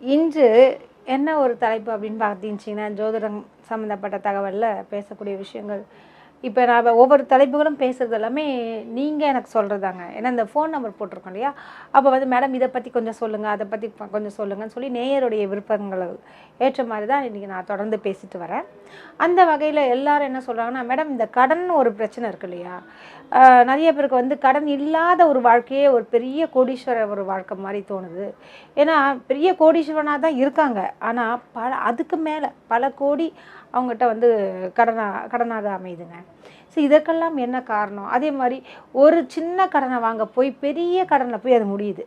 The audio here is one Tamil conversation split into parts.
இன்று என்ன ஒரு தலைப்பு அப்படின்னு பார்த்தீங்கன்னா ஜோதிடம் சம்மந்தப்பட்ட தகவலில் பேசக்கூடிய விஷயங்கள். இப்போ நான் ஒவ்வொரு தலைப்புகளும் பேசுகிறது எல்லாமே நீங்கள் எனக்கு சொல்கிறதாங்க ஏன்னா இந்த ஃபோன் நம்பர் போட்டிருக்கோம் இல்லையா? அப்போ வந்து மேடம் இதை பற்றி கொஞ்சம் சொல்லுங்கள் அதை பற்றி கொஞ்சம் சொல்லுங்கன்னு சொல்லி நேயருடைய விருப்பங்களை ஏற்ற மாதிரி தான் இன்றைக்கி நான் தொடர்ந்து பேசிட்டு வரேன். அந்த வகையில் எல்லாரும் என்ன சொல்கிறாங்கன்னா மேடம் இந்த கடன் ஒரு பிரச்சனை இருக்கு இல்லையா? நிறைய பேருக்கு வந்து கடன் இல்லாத ஒரு வாழ்க்கையே ஒரு பெரிய கோடீஸ்வர ஒரு வாழ்க்கை மாதிரி தோணுது. ஏன்னா பெரிய கோடீஸ்வரனாக தான் இருக்காங்க. ஆனால் பல அதுக்கு மேலே பல கோடி அவங்ககிட்ட வந்து கடனா கடனாக அமையுதுங்க. ஸோ இதற்கெல்லாம் என்ன காரணம்? அதே மாதிரி ஒரு சின்ன கடனை வாங்க போய் பெரிய கடனில் போய் அது முடியுது.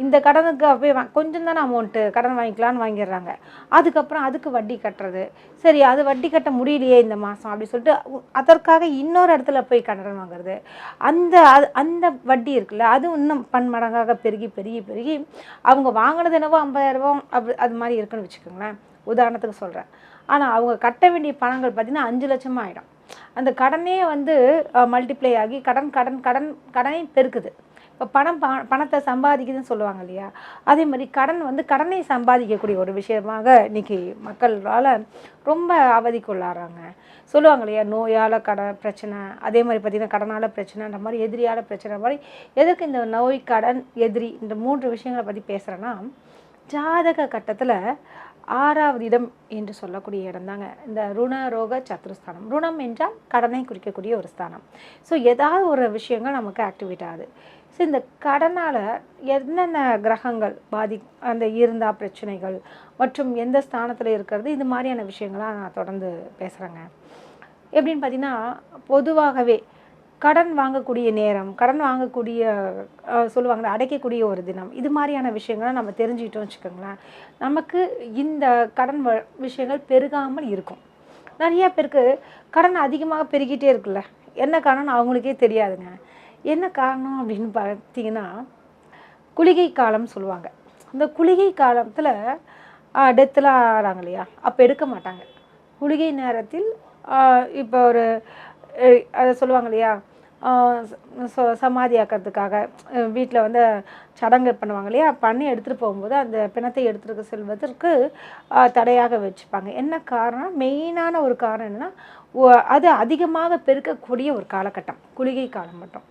இந்த கடனுக்கு போய் வா கொஞ்சம் தானே அமௌண்ட்டு கடன் வாங்கிக்கலான்னு வாங்கிடுறாங்க. அதுக்கப்புறம் அதுக்கு வட்டி கட்டுறது. சரி அது வட்டி கட்ட முடியலையே இந்த மாதம் அப்படி சொல்லிட்டு அதற்காக இன்னொரு இடத்துல போய் கடன் வாங்குறது. அந்த அது அந்த வட்டி இருக்குல்ல அது இன்னும் பன்மடங்காக பெருகி பெருகி பெருகி அவங்க வாங்கினது என்னவோ ஐம்பதாயிரரூபா அப்படி அது மாதிரி இருக்குன்னு வச்சுக்கோங்களேன். உதாரணத்துக்கு சொல்கிறேன் ஆனால் அவங்க கட்ட வேண்டிய பணங்கள் பார்த்திங்கன்னா அஞ்சு லட்சமாக ஆகிடும் அந்த கடனே வந்து மல்டிப்ளை ஆகி கடன் கடன் கடன் கடனை பெருக்குது. இப்போ பணம் பணத்தை சம்பாதிக்குதுன்னு சொல்லுவாங்க இல்லையா? அதே மாதிரி கடன் வந்து கடனை சம்பாதிக்கக்கூடிய ஒரு விஷயமாக இன்றைக்கி மக்களால் ரொம்ப அவதிக்குள்ளாடுறாங்க சொல்லுவாங்க இல்லையா? நோயால் கடன் பிரச்சனை. அதே மாதிரி பார்த்திங்கன்னா கடனால் பிரச்சனைன்ற மாதிரி எதிரியால் பிரச்சனை மாதிரி எதுக்கு இந்த நோய் கடன் எதிரி இந்த மூன்று விஷயங்களை பற்றி பேசுகிறேன்னா ஜாதக கட்டத்தில் ஆறாவது இடம் என்று சொல்லக்கூடிய இடம் தாங்க இந்த ருண ரோக சத்ருஸ்தானம். ருணம் என்றால் கடனை குறிக்கக்கூடிய ஒரு ஸ்தானம். ஸோ ஏதாவது ஒரு விஷயங்கள் நமக்கு ஆக்டிவேட் ஆகுது. ஸோ இந்த கடனால் என்னென்ன கிரகங்கள் பாதி அந்த இருந்தா பிரச்சனைகள் மற்றும் எந்த ஸ்தானத்தில் இருக்கிறது இது மாதிரியான விஷயங்களாக நான் தொடர்ந்து பேசுகிறேங்க எப்படின்னு பார்த்தீங்கன்னா பொதுவாகவே கடன் வாங்கக்கூடிய நேரம் கடன் வாங்கக்கூடிய சொல்லுவாங்க அடைக்கக்கூடிய ஒரு தினம் இது மாதிரியான விஷயங்களை நம்ம தெரிஞ்சுக்கிட்டோம் வச்சுக்கோங்களேன். நமக்கு இந்த கடன் வ- விஷயங்கள் பெருகாமல் இருக்கும். நிறைய பேருக்கு கடன் அதிகமாக பெருகிட்டே இருக்குல்ல. என்ன காரணம் அவங்களுக்கே தெரியாதுங்க. என்ன காரணம் அப்படின்னு பார்த்தீங்கன்னா குளிகை காலம் சொல்லுவாங்க. இந்த குளிகை காலத்தில் டெத்துலாம் ஆகிறாங்க இல்லையா? அப்போ எடுக்க மாட்டாங்க. குளிகை நேரத்தில் இப்போ ஒரு அதை சொல்லுவாங்க இல்லையா? சமாதி ஆக்கிறதுக்காக வீட்டில் வந்து சடங்கு பண்ணுவாங்க இல்லையா? பண்ணி எடுத்துகிட்டு போகும்போது அந்த பிணத்தை எடுத்துட்டு செல்வதற்கு தடையாக வச்சுப்பாங்க. என்ன காரணம்? மெயினான ஒரு காரணம் என்னென்னா அது அதிகமாக பெருக்கக்கூடிய ஒரு காலகட்டம். குளிகை காலம் மட்டும்.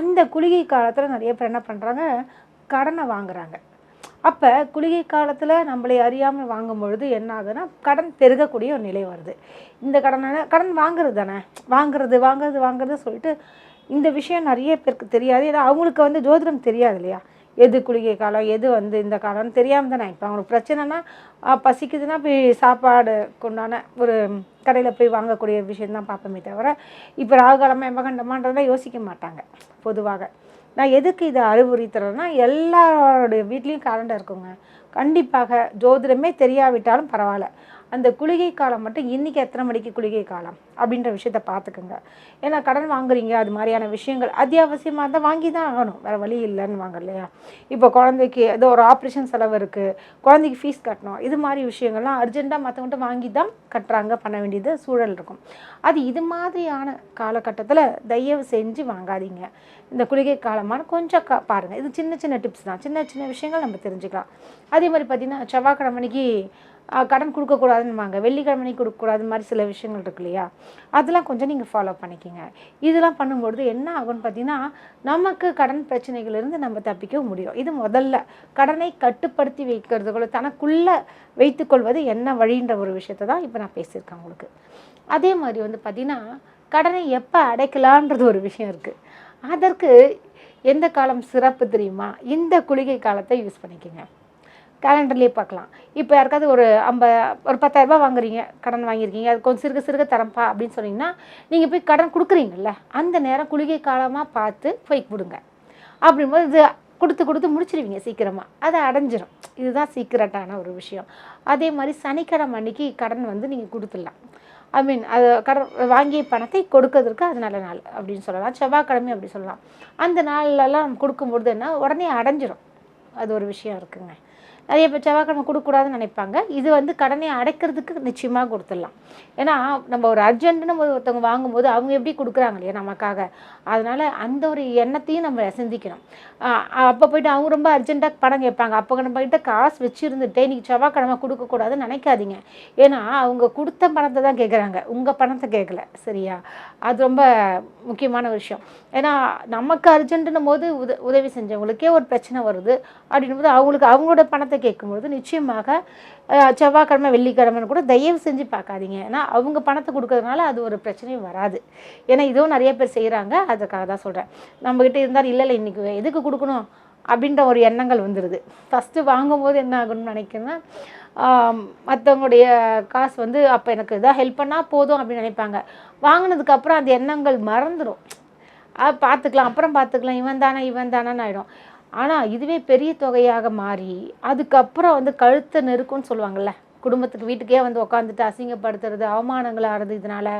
அந்த குளிகை காலத்தில் நிறைய பேர் என்ன பண்ணுறாங்க கடனை வாங்குறாங்க. அப்போ குளிகை காலத்தில் நம்மளை அறியாமல் வாங்கும் பொழுது என்ன ஆகுதுன்னா கடன் பெருகக்கூடிய ஒரு நிலை வருது. இந்த கடனை கடன் வாங்குறது தானே? வாங்குறது வாங்குறது வாங்குறது சொல்லிட்டு இந்த விஷயம் நிறைய பேருக்கு தெரியாது. ஏன்னா அவங்களுக்கு வந்து ஜோதிடம் தெரியாது இல்லையா? எது குளிகை காலம் எது வந்து இந்த காலம்னு தெரியாமல் தானே? இப்போ அவங்களுக்கு பிரச்சனைனா பசிக்குதுன்னா போய் சாப்பாடு கொண்டான ஒரு கடையில் போய் வாங்கக்கூடிய விஷயம் தான் பார்ப்போமே தவிர இப்போ ராகுகாலமாக எமகண்டமான்றதெல்லாம் யோசிக்க மாட்டாங்க பொதுவாக. நான் எதுக்கு இதை அறிவுறுத்துறேன்னா எல்லாருடைய வீட்லேயும் காலண்டர் இருக்குங்க. கண்டிப்பாக ஜோதிடமே தெரியாவிட்டாலும் பரவாயில்ல. அந்த குளிகை காலம் மட்டும் இன்றைக்கி எத்தனை மணிக்கு குளிகை காலம் அப்படின்ற விஷயத்த பார்த்துக்குங்க. ஏன்னா கடன் வாங்குறீங்க அது மாதிரியான விஷயங்கள் அத்தியாவசியமாக தான் வாங்கி தான் ஆகணும். வேறு வழி இல்லைன்னு வாங்க இல்லையா? இப்போ குழந்தைக்கு ஏதோ ஒரு ஆப்ரேஷன் செலவு இருக்குது குழந்தைக்கு ஃபீஸ் கட்டணும் இது மாதிரி விஷயங்கள்லாம் அர்ஜெண்ட்டாக மற்றவங்கள்ட்ட வாங்கி தான் கட்டுறாங்க பண்ண வேண்டியது சூழல் இருக்கும். அது இது மாதிரியான காலகட்டத்தில் தயவு செஞ்சு வாங்காதீங்க. இந்த குளிகை காலமான கொஞ்சம் கா பாருங்கள் இது சின்ன சின்ன டிப்ஸ் தான். சின்ன சின்ன விஷயங்கள் நம்ம தெரிஞ்சுக்கலாம். அதே மாதிரி பார்த்திங்கன்னா செவ்வாய்க்கிழமைக்கு கடன் கொடுக்கக்கூடாதுன்னுவாங்க. வெள்ளிக்கிழமை கொடுக்கக்கூடாது மாதிரி சில விஷயங்கள் இருக்கு இல்லையா? அதெல்லாம் கொஞ்சம் நீங்கள் ஃபாலோ பண்ணிக்கோங்க. இதெல்லாம் பண்ணும்பொழுது என்ன ஆகும்னு பார்த்தீங்கன்னா நமக்கு கடன் பிரச்சனைகளிலிருந்து நம்ம தப்பிக்க முடியும். இது முதல்ல. கடனை கட்டுப்படுத்தி வைக்கிறதுக்குள்ள தனக்குள்ளே வைத்துக்கொள்வது என்ன வழின்ற ஒரு விஷயத்தை தான் இப்போ நான் பேசியிருக்கேன் உங்களுக்கு. அதே மாதிரி வந்து பார்த்திங்கன்னா கடனை எப்போ அடைக்கலான்றது ஒரு விஷயம் இருக்குது அதற்கு எந்த காலம் சிறப்பு தெரியுமா? இந்த குளிகை காலத்தை யூஸ் பண்ணிக்கோங்க. கேலண்டர்லேயே பார்க்கலாம். இப்போ யாருக்காவது ஒரு ஐம்ப ஒரு பத்தாயிரரூபா வாங்குறீங்க கடன் வாங்கியிருக்கீங்க அது கொஞ்சம் சிறுக சிறுக தரம்பா அப்படின்னு சொன்னீங்கன்னா நீங்கள் போய் கடன் கொடுக்குறீங்கல்ல அந்த நேரம் குளிகை காலமாக பார்த்து போய் கொடுங்க. அப்படிங்கும்போது இது கொடுத்து கொடுத்து முடிச்சிருவீங்க சீக்கிரமாக அதை அடைஞ்சிரும். இதுதான் சீக்கிரட்டான ஒரு விஷயம். அதே மாதிரி சனிக்கிழமை அன்னைக்கு கடன் வந்து நீங்கள் கொடுத்துடலாம். ஐ மீன் அது கடன் வாங்கிய பணத்தை கொடுக்கறதுக்கு அது நல்ல நாள் அப்படின்னு சொல்லலாம். செவ்வாய்க்கிழமை அப்படி சொல்லலாம். அந்த நாள்லலாம் நம்ம கொடுக்கும்பொழுது என்ன உடனே அடைஞ்சிரும். அது ஒரு விஷயம் இருக்குங்க. நிறைய பேர் செவ்வாய்க்கிழமை கொடுக்கக்கூடாதுன்னு நினைப்பாங்க. இது வந்து கடனை அடைக்கிறதுக்கு நிச்சயமாக கொடுத்துடலாம். ஏன்னா நம்ம ஒரு அர்ஜென்ட்னு போது ஒருத்தவங்க வாங்கும்போது அவங்க எப்படி கொடுக்குறாங்க இல்லையா நமக்காக? அதனால் அந்த ஒரு எண்ணத்தையும் நம்ம சிந்திக்கணும். அப்போ போயிட்டு அவங்க ரொம்ப அர்ஜென்ட்டாக பணம் கேட்பாங்க. அப்போ நம்ம கிட்ட காசு வச்சுருந்துட்டே இன்றைக்கி செவ்வாய்க்கிழமை கொடுக்கக்கூடாதுன்னு நினைக்காதீங்க. ஏன்னா அவங்க கொடுத்த பணத்தை தான் கேட்குறாங்க. உங்கள் பணத்தை கேட்கல. சரியா? அது ரொம்ப முக்கியமான விஷயம். ஏன்னா நமக்கு அர்ஜென்ட்டுன்னும் போது உத உதவி செஞ்சவங்களுக்கே ஒரு பிரச்சனை வருது. அப்படின்னும் போது அவங்களுக்கு அவங்களோட பணத்தை கேட்கும்போது நிச்சயமாக செவ்வாய்க்கிழமை வெள்ளிக்கிழமைன்னு கூட தயவு செஞ்சு பார்க்காதீங்க. ஏன்னா அவங்க பணத்தை கொடுக்கறதுனால அது ஒரு பிரச்சனையும் வராது. ஏன்னா இதுவும் நிறைய பேர் செய்கிறாங்க அதுக்காக தான் சொல்கிறேன் நம்மக்கிட்ட இருந்தால் இல்லை இல்லை இன்றைக்கி எதுக்கு கொடுக்கணும்? அப்படின்ற ஒரு எண்ணங்கள் வந்துடுது ஃபஸ்ட்டு வாங்கும்போது என்ன ஆகணும்னு நினைக்கிறேன்னா மற்றவங்களுடைய காசு வந்து அப்போ எனக்கு இதாக ஹெல்ப் பண்ணால் போதும் அப்படின்னு நினைப்பாங்க. வாங்கினதுக்கப்புறம் அந்த எண்ணங்கள் மறந்துடும் பார்த்துக்கலாம். அப்புறம் பார்த்துக்கலாம். இவன் தானே இவன் தானேன்னு ஆகிடும் ஆனால் இதுவே பெரிய தொகையாக மாறி அதுக்கப்புறம் வந்து கழுத்தை நெருக்கும்னு சொல்லுவாங்கள்ல குடும்பத்துக்கு வீட்டுக்கே வந்து உட்காந்துட்டு அசிங்கப்படுத்துறது அவமானங்கள் ஆறுது இதனால்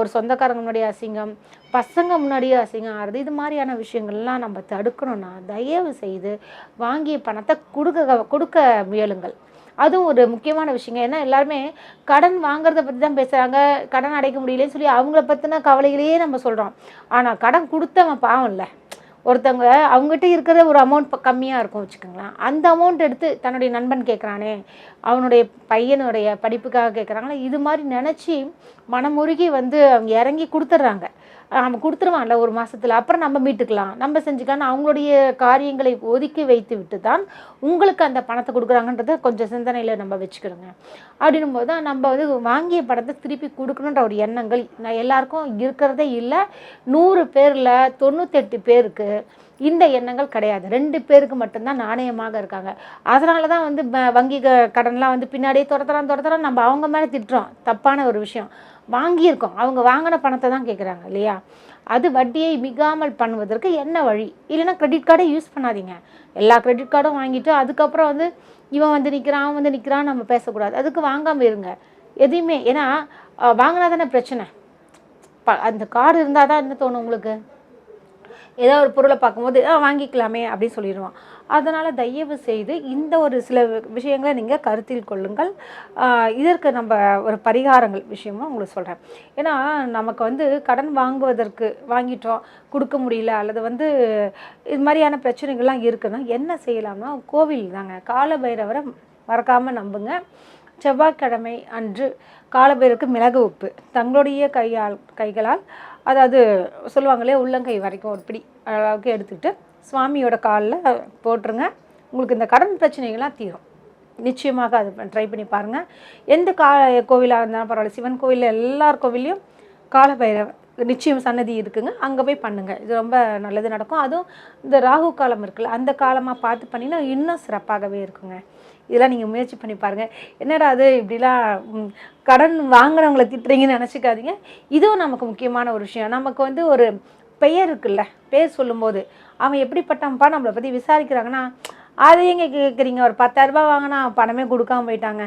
ஒரு சொந்தக்காரங்க முன்னாடி அசிங்கம் பசங்க முன்னாடியே அசிங்கம் ஆறுது இது மாதிரியான விஷயங்கள்லாம் நம்ம தடுக்கணும்னா தயவு செய்து வாங்கிய பணத்தை கொடுக்க கொடுக்க முயலுங்கள். அதுவும் ஒரு முக்கியமான விஷயங்க. ஏன்னா எல்லாருமே கடன் வாங்குறத பற்றி தான் பேசுகிறாங்க கடன் அடைக்க முடியலன்னு சொல்லி அவங்கள பற்றின கவலைகளையே நம்ம சொல்கிறோம் ஆனால் கடன் கொடுத்தவன் பாவம் இல்லை ஒருத்தவங்க அவங்ககிட்ட இருக்கிற ஒரு அமௌண்ட் கம்மியாக இருக்கும் வச்சுக்கோங்களேன். அந்த அமௌண்ட் எடுத்து தன்னுடைய நண்பன் கேட்குறானே அவனுடைய பையனுடைய படிப்புக்காக கேட்குறாங்களே இது மாதிரி நினச்சி மனமுருகி வந்து அவங்க இறங்கி கொடுத்துட்றாங்க. நம்ம கொடுத்துருவான்ல ஒரு மாதத்தில் அப்புறம் நம்ம மீட்டுக்கலாம். நம்ம செஞ்சுக்கலாம்னு அவங்களுடைய காரியங்களை ஒதுக்கி வைத்து விட்டு தான் உங்களுக்கு அந்த பணத்தை கொடுக்குறாங்கன்றத கொஞ்சம் சிந்தனையில் நம்ம வச்சுக்கிறோங்க அப்படின்னும் போது தான் நம்ம வந்து வாங்கிய பணத்தை திருப்பி கொடுக்கணுன்ற ஒரு எண்ணங்கள் நான் எல்லாருக்கும் இருக்கிறதே இல்லை. நூறு பேரில் தொண்ணூத்தெட்டு பேருக்கு இந்த எண்ணங்கள் கிடையாது. ரெண்டு பேருக்கு மட்டும்தான் நாணயமாக இருக்காங்க. அதனால தான் வந்து வங்கி க- கடன்லாம் வந்து பின்னாடியே துரத்துறான் துரத்துறான். நம்ம அவங்க மேலே திட்டுறோம். தப்பான ஒரு விஷயம். வாங்கியிருக்கோம். அவங்க வாங்கின பணத்தை தான் கேட்குறாங்க இல்லையா? அது வட்டியை மிகாமல் பண்ணுவதற்கு என்ன வழி? இல்லைன்னா கிரெடிட் கார்டை யூஸ் பண்ணாதீங்க. எல்லா கிரெடிட் கார்டும் வாங்கிட்டு அதுக்கப்புறம் வந்து இவன் வந்து நிற்கிறான் அவன் வந்து நிற்கிறான் நம்ம பேசக்கூடாது. அதுக்கு வாங்காமல் இருங்க. எதையுமே ஏன்னா வாங்கினா தானே பிரச்சனை. ப அந்த கார்டு இருந்தால் தான் என்ன தோணும் உங்களுக்கு? ஏதோ ஒரு பொருளை பார்க்கும்போது வாங்கிக்கலாமே அப்படின்னு சொல்லிடுவான். அதனால் தயவு செய்து இந்த ஒரு சில விஷயங்களை நீங்கள் கருத்தில் கொள்ளுங்கள். இதற்கு நம்ம ஒரு பரிகாரங்கள் விஷயமும் உங்களுக்கு சொல்கிறேன் ஏன்னா நமக்கு வந்து கடன் வாங்குவதற்கு வாங்கிட்டோம் கொடுக்க முடியல அல்லது வந்து இது மாதிரியான பிரச்சனைகள்லாம் இருக்குன்னா என்ன செய்யலாம்னா கோவில் தாங்க. காலபைரவரை மறக்காமல் நம்புங்க. செவ்வாய்க்கிழமை அன்று காலபேருக்கு மிளகு உப்பு. தங்களுடைய கையால் கைகளால் அதாவது சொல்லுவாங்களே உள்ளங்கை வரைக்கும் ஒரு பிடி அளவுக்கு எடுத்துக்கிட்டு சுவாமியோட காலில் போட்டுருங்க. உங்களுக்கு இந்த கடன் பிரச்சனைகள்லாம் தீரும். நிச்சயமாக அது ட்ரை பண்ணி பாருங்கள் எந்த கா கோவிலாக இருந்தாலும் பரவாயில்ல. சிவன் கோவிலில் எல்லார் கோவில்லையும் காலபைரவர் நிச்சயம் சன்னதி இருக்குங்க. அங்கே போய் பண்ணுங்கள் இது ரொம்ப நல்லது நடக்கும். அதுவும் இந்த ராகு காலம் இருக்குல்ல அந்த காலமாக பார்த்து பண்ணினா இன்னும் சிறப்பாகவே இருக்குங்க. இதெல்லாம் நீங்கள் முயற்சி பண்ணி பாருங்கள் என்னடா அது இப்படிலாம் கடன் வாங்குறவங்களை திட்டுறீங்கன்னு நினச்சிக்காதீங்க. இதுவும் நமக்கு முக்கியமான ஒரு விஷயம். நமக்கு வந்து ஒரு பெயர் இருக்குல்ல பேர் சொல்லும்போது அவன் எப்படிப்பட்டவன்ப்பா நம்மளை பற்றி விசாரிக்கிறாங்கன்னா அதை எங்கே கேட்குறீங்க ஒரு பத்தாயிரரூபா வாங்கினா பணமே கொடுக்காம போயிட்டாங்க.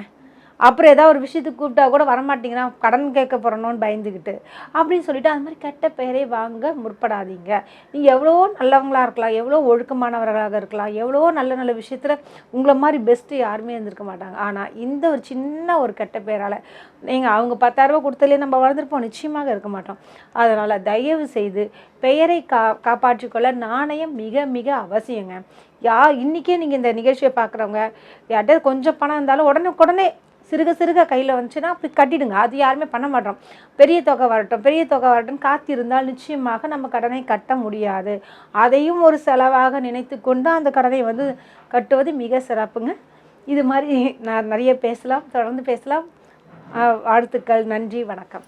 அப்புறம் ஏதாவது ஒரு விஷயத்துக்கு கூப்பிட்டா கூட வரமாட்டேங்கிறான் கடன் கேட்க போகிறனோன்னு பயந்துக்கிட்டு அப்படின்னு சொல்லிட்டு அது மாதிரி கெட்ட பெயரை வாங்க முற்படாதீங்க. நீங்கள் எவ்வளோ நல்லவங்களாக இருக்கலாம் எவ்வளோ ஒழுக்கமானவர்களாக இருக்கலாம் எவ்வளோ நல்ல நல்ல விஷயத்தில் உங்களை மாதிரி பெஸ்ட்டு யாருமே இருந்திருக்க மாட்டாங்க. ஆனால் இந்த ஒரு சின்ன ஒரு கெட்ட பெயரால் நீங்கள் அவங்க பத்தாயிரரூபா கொடுத்ததுலேயே நம்ம வளர்ந்துருப்போம் நிச்சயமாக இருக்க மாட்டோம். அதனால் தயவு செய்து பெயரை கா காப்பாற்றிக்கொள்ள நாணயம் மிக மிக அவசியங்க. யா இன்றைக்கே நீங்கள் இந்த நிகழ்ச்சியை பார்க்குறவங்க யார்கிட்ட கொஞ்சம் பணம் இருந்தாலும் உடனே உடனே சிறுக சிறுக கையில் வந்துச்சுன்னா அப்படி கட்டிடுங்க. அது யாருமே பண்ண மாட்டோம். பெரிய தொகை வரட்டும் பெரிய தொகை வரட்டும் காத்திருந்தால் நிச்சயமாக நம்ம கடனை கட்ட முடியாது. அதையும் ஒரு செலவாக நினைத்து கொண்டு அந்த கடனை வந்து கட்டுவது மிக சிறப்புங்க. இது மாதிரி நான் நிறைய பேசலாம் தொடர்ந்து பேசலாம். வாழ்த்துக்கள் நன்றி வணக்கம்.